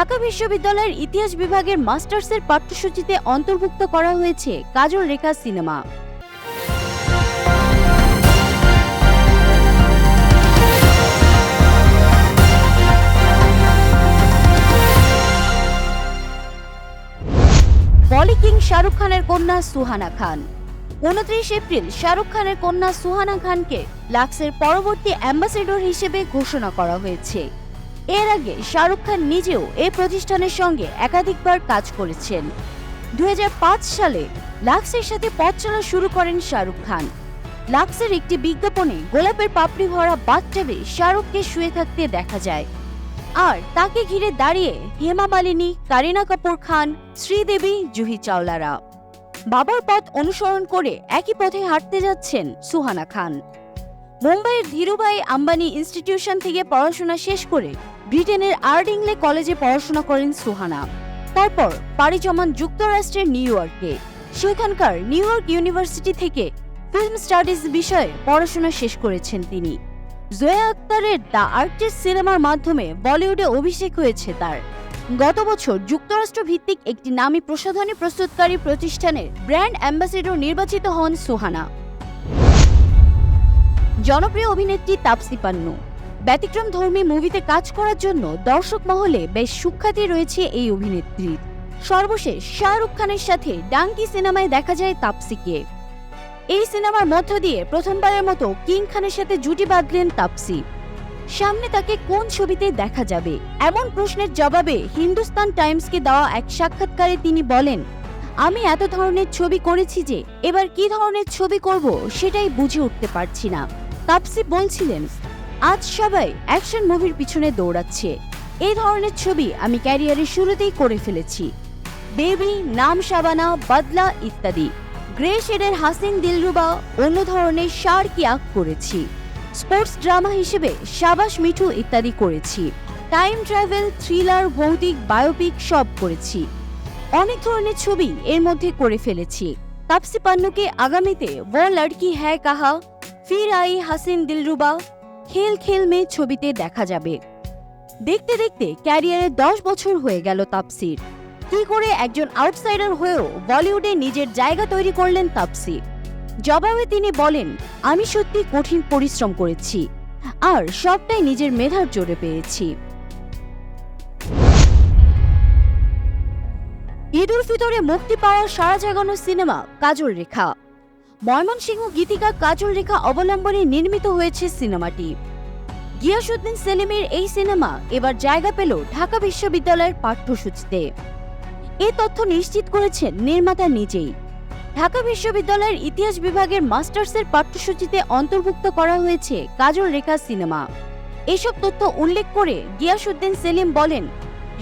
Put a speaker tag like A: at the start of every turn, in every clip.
A: ঢাকা বিশ্ববিদ্যালয়ের ইতিহাস বিভাগের মাস্টার্সের পাঠ্যসূচিতে অন্তর্ভুক্ত করা হয়েছে কাজল রেখা সিনেমা। বলি কিং শাহরুখ খানের কন্যা সুহানা খান। উনত্রিশ এপ্রিল শাহরুখ খানের কন্যা সুহানা খানকে লাক্সের পরবর্তী অ্যাম্বাসেডর হিসেবে ঘোষণা করা হয়েছে। এর আগে শাহরুখ খান নিজেও এই প্রতিষ্ঠানের সঙ্গে একাধিকবার কাজ করেছেন। দু হাজার পাঁচ সালে লাক্সের সাথে পথ চলা শুরু করেন শাহরুখ খান। লাক্সের একটি বিজ্ঞাপনে গোলাপের পাপড়ি ভরা বাথটাবে শাহরুখকে শুয়ে থাকতে দেখা যায়। আর তাকে ঘিরে দাঁড়িয়ে হেমা মালিনী, কারিনা কাপুর খান, শ্রীদেবী, জুহি চাওলারা। বাবার পথ অনুসরণ করে একই পথে হাঁটতে যাচ্ছেন সুহানা খান। মুম্বাইয়ের ধীরুভাই আম্বানি ইনস্টিটিউশন থেকে পড়াশোনা শেষ করে ব্রিটেনের আর্ডিংলে কলেজে পড়াশোনা করেন সুহানা। তারপর পাড়ি জমান যুক্তরাষ্ট্রের নিউ ইয়র্কে। সেখানকার নিউ ইয়র্ক ইউনিভার্সিটি থেকে ফিল্ম স্টাডিজ বিষয়ে পড়াশোনা শেষ করেছেন তিনি। জয়া আক্তারের দ্য আর্টিস্ট সিনেমার মাধ্যমে বলিউডে অভিষেক হয়েছে তার। গত বছর যুক্তরাষ্ট্র ভিত্তিক একটি নামী প্রসাধনী প্রস্তুতকারী প্রতিষ্ঠানের ব্র্যান্ড অ্যাম্বাসেডর নির্বাচিত হন সুহানা। জনপ্রিয় অভিনেত্রী তাপসি পান্নু। ব্যতিক্রম ধর্মী মুভিতে কাজ করার জন্য দর্শক মহলে বেশ সুখ্যাতি রয়েছে এই অভিনেত্রীর। সর্বশেষ শাহরুখ খানের সাথে ডাঙ্কি সিনেমায় দেখা যায় তাপসিকে। এই সিনেমার মধ্য দিয়ে প্রথমবারের মতো কিং খানের সাথে জুটি বাঁধলেন তাপসি। সামনে তাকে কোন ছবিতে দেখা যাবে? এমন প্রশ্নের জবাবে হিন্দুস্তান টাইমসকে দেওয়া এক সাক্ষাৎকারে তিনি বলেন, আমি এত ধরনের ছবি করেছি যে এবার কি ধরনের ছবি করব সেটাই বুঝে উঠতে পারছি না। তাপসি বলছিলেন, আজ সবাই অ্যাকশন মুভির পিছনে দৌড়াচ্ছে। এই ধরনের ছবি আমি ক্যারিয়ারের শুরুতেই করে ফেলেছি। বেবি, নাম সাবানা, বাদলা ইত্যাদি। গ্রে শেডের হাসিন দিলরুবা অন্য ধরনের সার কি আঁক করেছি। স্পোর্টস ড্রামা হিসেবে সাবাস মিঠু ইত্যাদি করেছি। টাইম ট্রাভেল, থ্রিলার, ভৌতিক, বায়োপিক সব করেছি। অনেক ধরনের ছবি এর মধ্যে করে ফেলেছি। তাপসি পান্নুকে আগামীতে वो লড়কি হ্যায় কাহা ফির আই হাসিন দিলরুবা খেল খেল মে ছবিতে দেখা যাবে। দেখতে দেখতে ক্যারিয়ারে দশ বছর হয়ে গেল তাপসির। কি করে একজন আউটসাইডার হয়েও বলিউডে নিজের জায়গা তৈরি করলেন তাপসি জবাবে তিনি বলেন, আমি সত্যি কঠিন পরিশ্রম করেছি, আর সবটাই নিজের মেধার জোরে পেয়েছি। ঈদ উল ফিতরে মুক্তি পাওয়া সারা জাগানো সিনেমা কাজল রেখা। ময়মনসিংহ গীতিকা কাজল রেখা অবলম্বনে নির্মিত হয়েছে সিনেমাটি। গিয়াসুদ্দিন সেলিমের এই সিনেমা এবার জায়গা পেল ঢাকা বিশ্ববিদ্যালয়ের পাঠ্যসূচিতে। এ তথ্য নিশ্চিত করেছেন নির্মাতা নিজেই। ঢাকা বিশ্ববিদ্যালয়ের ইতিহাস বিভাগের মাস্টার্সের পাঠ্যসূচিতে অন্তর্ভুক্ত করা হয়েছে কাজল রেখা সিনেমা। এসব তথ্য উল্লেখ করে গিয়াসুদ্দিন সেলিম বলেন,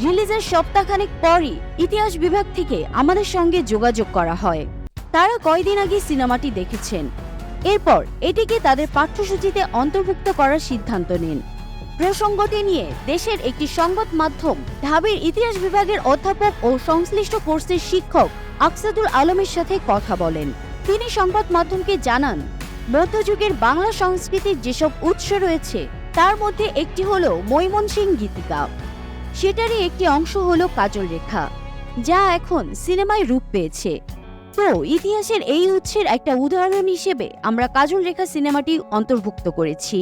A: রিলিজের সপ্তাহখানেক পরই ইতিহাস বিভাগ থেকে আমাদের সঙ্গে যোগাযোগ করা হয়। তারা কয়দিন আগে সিনেমাটি দেখেছেন। এরপর এটিকে তাদের পাঠ্যসূচিতে অন্তর্ভুক্ত করার সিদ্ধান্ত নেন। প্রসঙ্গটি নিয়ে দেশের একটি সংবাদ মাধ্যম, ঢাবির ইতিহাস বিভাগের অধ্যাপক ও সংশ্লিষ্ট কোর্সের শিক্ষক আকসাদুল আলমের সাথে কথা বলেন। তিনি সংবাদ মাধ্যমকে জানান, মধ্যযুগের বাংলা সংস্কৃতির যেসব উৎস রয়েছে, তার মধ্যে একটি হলো মৈমনসিং গীতিকা। সেটারই একটি অংশ হল কাজল রেখা, যা এখন সিনেমায় রূপ পেয়েছে। তো ইতিহাসের এই উৎসের একটা উদাহরণ হিসেবে আমরা কাজল রেখা সিনেমাটি অন্তর্ভুক্ত করেছি।